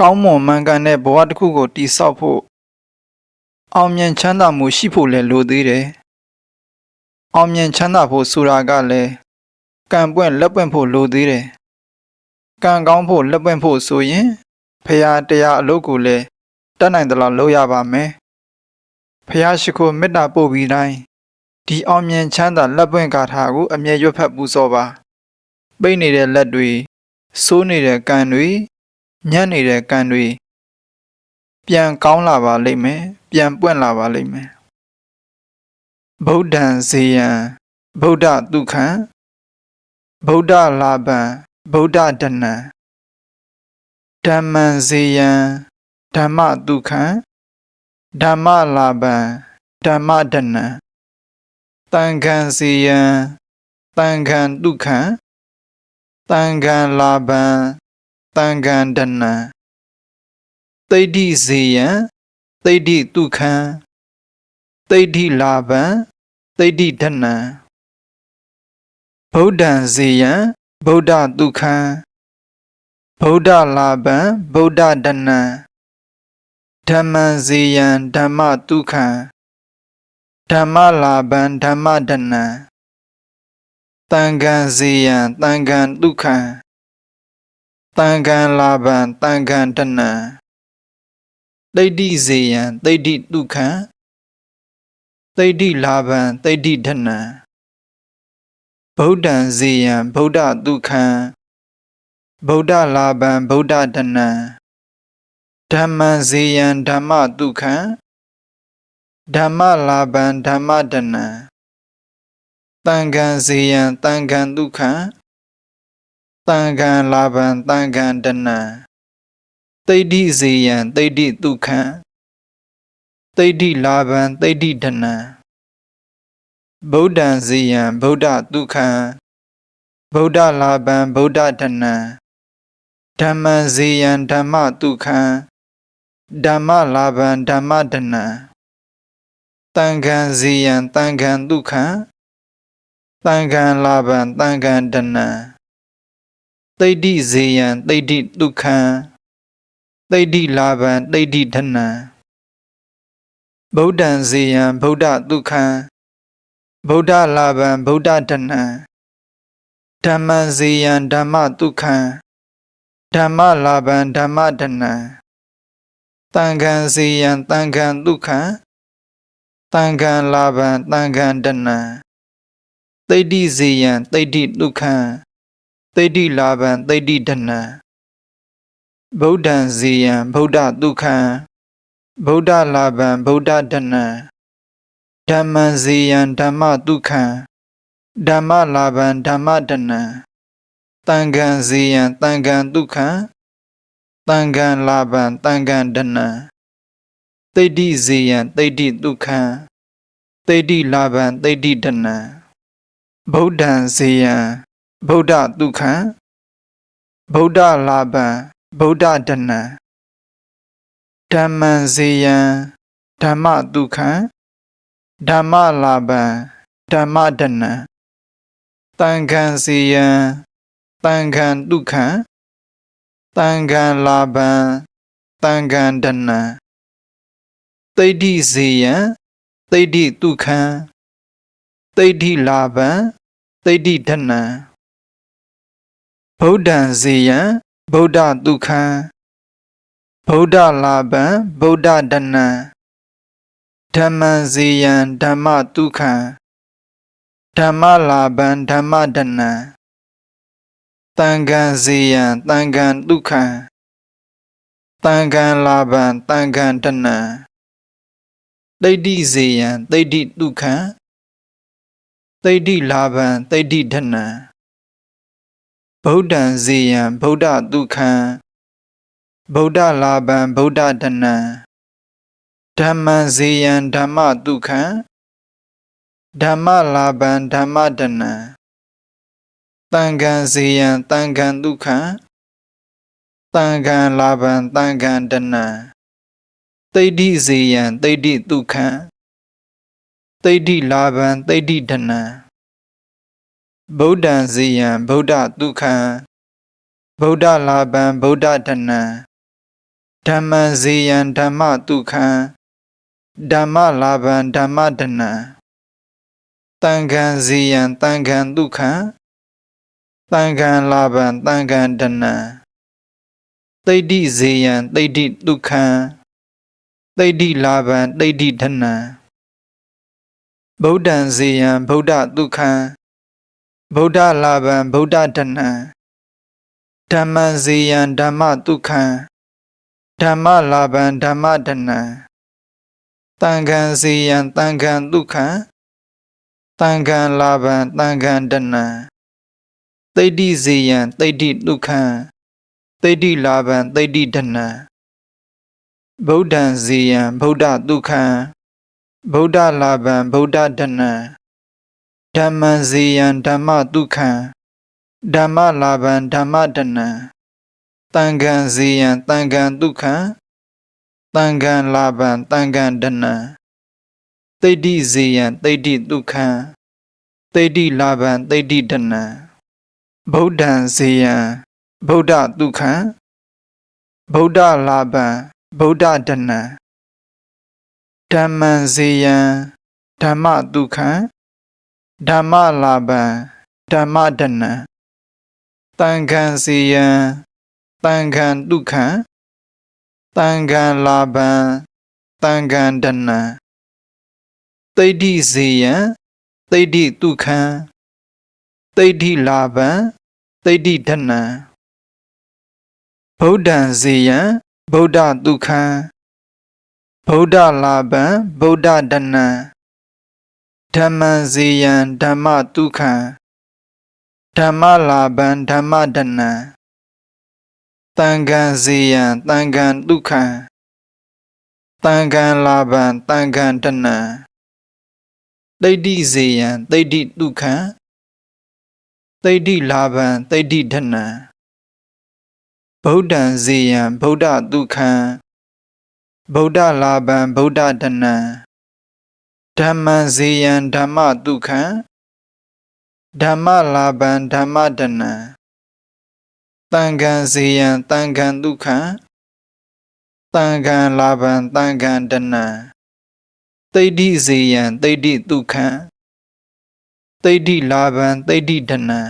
ကောင်းမွန်မှန်ကန်တဲ့ဘဝတစ်ခုကိုတည်ဆောက်ဖို့အောင်မြင်ချမ်းသာမှုရှိဖို့လည်းလိုသေးတယ်။အောင်မြင်ချမ်းသာဖို့ဆိုတာကလည်းကံပွင့်လက်ပွင့်ဖို့လိုသေးတယ်။ကံကောင်းဖို့လက်ပွင့်ဖို့ဆိုရင်ဖရာတရားအလုပ်ကိုလည်းတတ်နိုင်သလောက်လုပ်ရပါမယ်။ဖရာရှိခိုးမေတ္တာပို့ပြီးတိုင်းဒီအောင်မြင်ချမ်းသာလက်ပွင့်ကာထာကိုအမြဲရွတ်ဖတ်ပူဇော်ပါ။ပိတ်နေတဲ့လက်တွေစိုးနေတဲ့ကံတွေ ညံ့နေတဲ့ကံတွေပြန်ကောင်းလာပါလိမ့်မယ်ပြန်ပွင့်လာပါလိမ့်မယ်ဗုဒ္ဓံဇေယံဗုဒ္ဓဒုက္ခံဗုဒ္ဓလာဘံဗုဒ္ဓဒနံဓမ္မံဇေယံဓမ္မဒုက္ခံဓမ္မလာဘံဓမ္မဒနံတန်ခံဇေယံတန်ခံဒုက္ခံတန်ခံလာဘံ တန်ခံဒနံသိဋ္ဌိဇေယံသိဋ္ဌိတုခံသိဋ္ဌိလာഭံသိဋ္ဌိဒနံဗုဒ္ဓံဇေယံဗုဒ္ဓတုခံဗုဒ္ဓလာភံဗုဒ္ဓဒနံဓမ္မံဇေယံဓမ္မတုခံဓမ္မလာភံဓမ္မဒနံတန်ခံဇေယံတန်ခံတုခံ တန်ခံလာပံတန်ခံတဏံတိဋ္ဌိစေယံတိဋ္ဌိဒုက္ခံတိဋ္ဌိလာပံတိဋ္ဌိတဏံဗုဒ္ဓံဇေယံဗုဒ္ဓဒုက္ခံဗုဒ္ဓလာပံဗုဒ္ဓတဏံဓမ္မံဇေယံဓမ္မဒုက္ခံဓမ္မလာပံဓမ္မတဏံတန်ခံဇေယံတန်ခံဒုက္ခံ တန်ခံလာဗံတန်ခံတဏံတိဋ္ဌိဇေယံတိဋ္ဌိဒုက္ခံတိဋ္ဌိလာဗံတိဋ္ဌိတဏံဗုဒ္ဓံဇေယံဗုဒ္ဓဒုက္ခံဗုဒ္ဓလာဗံဗုဒ္ဓတဏံဓမ္မံဇေယံဓမ္မဒုက္ခံဓမ္မလာဗံဓမ္မတဏံတန်ခံဇေယံတန်ခံဒုက္ခံတန်ခံလာဗံတန်ခံတဏံ သိတိဇေယံသိတိဒုက္ခံသိတိလာဘံသိတိဒနံဗုဒ္ဓံဇေယံဗုဒ္ဓဒုက္ခံဗုဒ္ဓလာဘံဗုဒ္ဓဒနံဓမ္မံဇေယံဓမ္မဒုက္ခံဓမ္မလာဘံဓမ္မဒနံတန်ခံဇေယံတန်ခံဒုက္ခံတန်ခံလာဘံတန်ခံဒနံသိတိဇေယံသိတိဒုက္ခံ သိတိလာဘံသိတိဒနံဗုဒ္ဓံဇေယံဗုဒ္ဓဒုက္ခံဗုဒ္ဓလာဘံဗုဒ္ဓဒနံဓမ္မံဇေယံဓမ္မဒုက္ခံဓမ္မလာဘံဓမ္မဒနံတန်ခံဇေယံတန်ခံဒုက္ခံတန်ခံလာဘံတန်ခံဒနံသိတိဇေယံသိတိဒုက္ခံသိတိလာဘံသိတိဒနံဗုဒ္ဓံဇေယံ ဗုဒ္ဓဒုက္ခံဗုဒ္ဓလာဘံဗုဒ္ဓဒနံဓမ္မံဇေယံဓမ္မဒုက္ခံဓမ္မလာဘံဓမ္မဒနံတန်ခံဇေယံတန်ခံဒုက္ခံတန်ခံလာဘံတန်ခံဒနံတိဋ္ဌိဇေယံတိဋ္ဌိဒုက္ခံတိဋ္ဌိလာဘံတိဋ္ဌိဒနံ ဗုဒ္ဓံဇေယံဗုဒ္ဓတုခံဗုဒ္ဓလာပံဗုဒ္ဓဒနံဓမ္မံဇေယံဓမ္မတုခံဓမ္မလာပံဓမ္မဒနံတန်ခံဇေယံတန်ခံတုခံတန်ခံလာပံတန်ခံဒနံတိဋ္ဌိဇေယံတိဋ္ဌိတုခံတိဋ္ဌိလာပံတိဋ္ဌိဒနံ ဗုဒ္ဓံဇေယံဗုဒ္ဓတုခံဗုဒ္ဓလာဘံဗုဒ္ဓဒနံဓမ္မံဇေယံဓမ္မတုခံဓမ္မလာဘံဓမ္မဒနံတန်ခံဇေယံတန်ခံတုခံတန်ခံလာဘံတန်ခံဒနံတိဋ္ဌိဇေယံတိဋ္ဌိတုခံတိဋ္ဌိလာဘံတိဋ္ဌိဒနံ ဗုဒ္ဓံဇေယံဗုဒ္ဓတုခံဗုဒ္ဓလာភံဗုဒ္ဓဒနံဓမ္မံဇေယံဓမ္မဒုက္ခံဓမ္မလာဘံဓမ္မဒနံတံဃံဇေယံတံဃံဒုက္ခံတံဃံလာဘံတံဃံဒနံသိဋ္ဌိဇေယံသိဋ္ဌိဒုက္ခံသိဋ္ဌိလာဘံသိဋ္ဌိဒနံဗုဒ္ဓံဇေယံဗုဒ္ဓဒုက္ခံ ဗုဒ္ဓလာဘံဗုဒ္ဓဒနံဓမ္မံဇေယံဓမ္မဒုက္ခံဓမ္မလာဘံဓမ္မဒနံတံဃံဇေယံတံဃံဒုက္ခံတံဃံလာဘံတံဃံဒနံသိဋ္ဌိဇေယံသိဋ္ဌိဒုက္ခံသိဋ္ဌိလာဘံသိဋ္ဌိဒနံဗုဒ္ဓံဇေယံဗုဒ္ဓဒုက္ခံဗုဒ္ဓလာဘံဗုဒ္ဓဒနံ ဓမ္မံဇေယံဓမ္မဒုက္ခံဓမ္မလာဘံဓမ္မဒနံတံဃံဇေယံတံဃံဒုက္ခံတံဃံလာဘံတံဃံဒနံသိဋ္ဌိဇေယံသိဋ္ဌိဒုက္ခံသိဋ္ဌိလာဘံသိဋ္ဌိဒနံဗုဒ္ဓံဇေယံဗုဒ္ဓဒုက္ခံဗုဒ္ဓလာဘံဗုဒ္ဓဒနံဓမ္မံဇေယံဓမ္မဒုက္ခံ ဓမ္မလာဘံဓမ္မဒနံတံဃံစီယံတံဃံဒုက္ခံတံဃံလာဘံတံဃံဒနံသိဋ္ဌိစီယံသိဋ္ဌိဒုက္ခံသိဋ္ဌိလာဘံသိဋ္ဌိဒနံဗုဒ္ဓံစီယံဗုဒ္ဓဒုက္ခံဗုဒ္ဓလာဘံဗုဒ္ဓဒနံ ဓမ္မံစီယံဓမ္မဒုက္ခံဓမ္မလာဘံဓမ္မဒနံတံဃံဇေယံတံဃံဒုက္ခံတံဃံလာဘံတံဃံဒနံသိဋ္ဌိဇေယံသိဋ္ဌိဒုက္ခံသိဋ္ဌိလာဘံသိဋ္ဌိဒနံဗုဒ္ဓံဇေယံဗုဒ္ဓဒုက္ခံဗုဒ္ဓလာဘံဗုဒ္ဓဒနံ ဓမ္မံဇေယံဓမ္မဒုက္ခံဓမ္မလာဘံဓမ္မဒနံတံဃံဇေယံတံဃံဒုက္ခံတံဃံလာဘံတံဃံဒနံသိဋ္ဌိဇေယံသိဋ္ဌိဒုက္ခံသိဋ္ဌိလာဘံသိဋ္ဌိဒနံ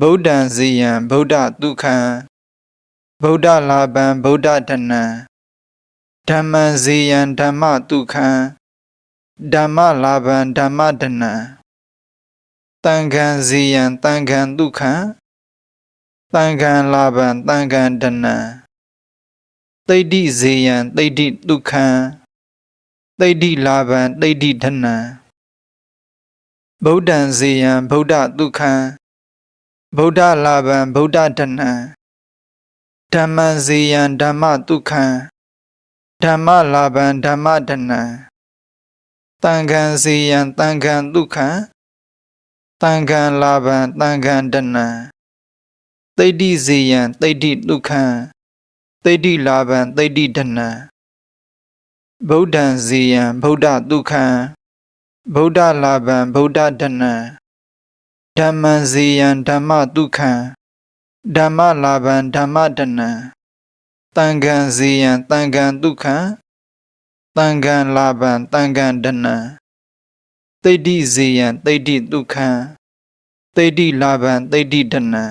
ဗုဒ္ဓံဇေယံဗုဒ္ဓဒုက္ခံဗုဒ္ဓလာဘံဗုဒ္ဓဒနံဓမ္မံဇေယံဓမ္မဒုက္ခံ ဓမ္မလာဘံဓမ္မဒနံတံဃံဇေယံတံဃံဒုက္ခံတံဃံလာဘံတံဃံဒနံသိဋ္ဌိဇေယံသိဋ္ဌိဒုက္ခံသိဋ္ဌိလာဘံသိဋ္ဌိဒနံဗုဒ္ဓံဇေယံဗုဒ္ဓဒုက္ခံဗုဒ္ဓလာဘံဗုဒ္ဓဒနံဓမ္မံဇေယံဓမ္မဒုက္ခံဓမ္မလာဘံဓမ္မဒနံ တံဃံဇေယံတံဃံဒုက္ခံတံဃံလာဘံတံဃံဒနံသိဋ္ဌိဇေယံသိဋ္ဌိဒုက္ခံသိဋ္ဌိလာဘံသိဋ္ဌိဒနံဗုဒ္ဓံဇေယံဗုဒ္ဓဒုက္ခံဗုဒ္ဓလာဘံဗုဒ္ဓဒနံဓမ္မံဇေယံဓမ္မဒုက္ခံဓမ္မလာဘံဓမ္မဒနံတံဃံဇေယံတံဃံဒုက္ခံ တံဃံလာဘံတံဃံဒနံသိဋ္ဌိဇေယံသိဋ္ဌိဒုက္ခံသိဋ္ဌိလာဘံသိဋ္ဌိဒနံ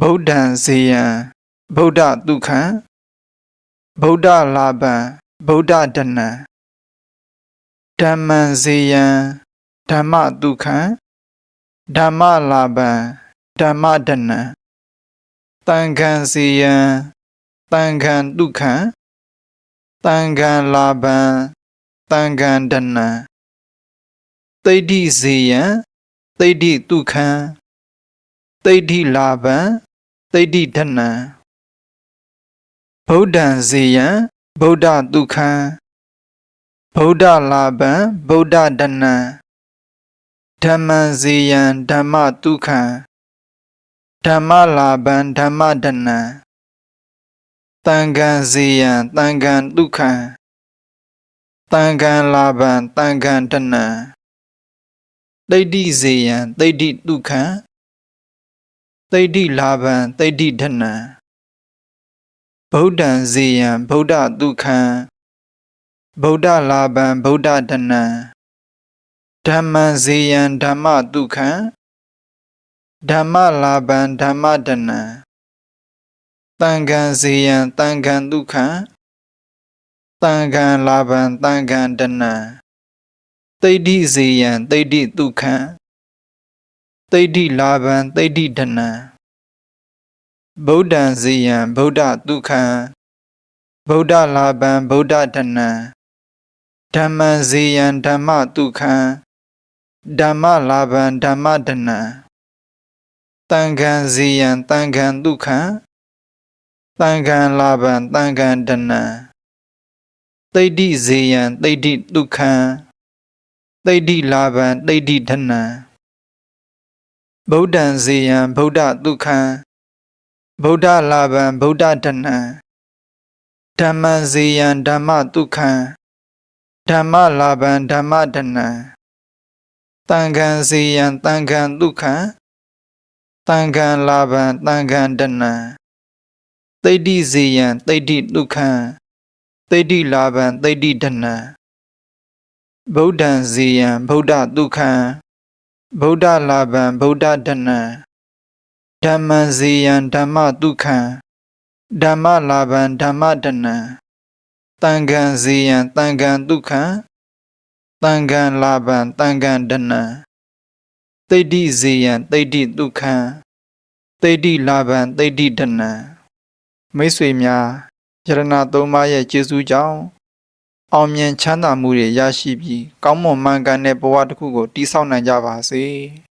ဗုဒ္ဓံဇေယံဗုဒ္ဓဒုက္ခံဗုဒ္ဓလာဘံဗုဒ္ဓဒနံဓမ္မံဇေယံဓမ္မဒုက္ခံဓမ္မလာဘံဓမ္မဒနံတံဃံဇေယံတံဃံဒုက္ခံ တံဃံလာဘံတံဃံဒနံသိဋ္ဌိဇေယံသိဋ္ဌိဒုက္ခံသိဋ္ဌိလာဘံသိဋ္ဌိဒနံဗုဒ္ဓံဇေယံဗုဒ္ဓဒုက္ခံဗုဒ္ဓလာဘံဗုဒ္ဓဒနံဓမ္မံဇေယံဓမ္မဒုက္ခံဓမ္မလာဘံဓမ္မဒနံ တံဃံဇေယံတံဃံဒုက္ခံတံဃံလာဘံတံဃံဒနံသိဋ္ဌိဇေယံသိဋ္ဌိဒုက္ခံသိဋ္ဌိလာဘံသိဋ္ဌိဒနံဗုဒ္ဓံဇေယံဗုဒ္ဓဒုက္ခံဗုဒ္ဓလာဘံဗုဒ္ဓတနံဓမ္မံဇေယံဓမ္မဒုက္ခံဓမ္မလာဘံဓမ္မတနံ တံဃံဇေယံတံဃံဒုက္ခံတံဃံလာဘံတံဃံတနံတိဋ္ဌိဇေယံတိဋ္ဌိဒုက္ခံတိဋ္ဌိလာဘံတိဋ္ဌိတနံဗုဒ္ဓံဇေယံဗုဒ္ဓဒုက္ခံဗုဒ္ဓလာဘံဗုဒ္ဓတနံဓမ္မံဇေယံဓမ္မဒုက္ခံဓမ္မလာဘံဓမ္မတနံတံဃံဇေယံတံဃံဒုက္ခံ တံဃံလာဘံတံဃံတနံတိဋ္ဌိဇေယံတိဋ္ဌိဒုက္ခံတိဋ္ဌိလာဘံတိဋ္ဌိတနံဗုဒ္ဓံဇေယံဗုဒ္ဓဒုက္ခံဗုဒ္ဓလာဘံဗုဒ္ဓတနံဓမ္မံဇေယံဓမ္မဒုက္ခံဓမ္မလာဘံဓမ္မတနံတံဃံဇေယံတံဃံဒုက္ခံတံဃံလာဘံတံဃံတနံ တိဋ္ဌိဇေယံတိဋ္ဌိဒုက္ခံတိဋ္ဌိလာဘံတိဋ္ဌိတနံဗုဒ္ဓံဇေယံဗုဒ္ဓဒုက္ခံဗုဒ္ဓလာဘံဗုဒ္ဓတနံဓမ္မံဇေယံဓမ္မဒုက္ခံဓမ္မလာဘံဓမ္မတနံတံဃံဇေယံတံဃံဒုက္ခံတံဃံလာဘံတံဃံတနံတိဋ္ဌိဇေယံတိဋ္ဌိဒုက္ခံတိဋ္ဌိလာဘံတိဋ္ဌိတနံ မိတ်ဆွေများယရဏသုံးပါးရဲ့ကျေးဇူးကြောင့်အောင်မြင်ချမ်းသာမှုတွေရရှိပြီးကောင်းမွန်မှန်ကန်တဲ့ဘဝတစ်ခုကိုတည်ဆောက်နိုင်ကြပါစေ။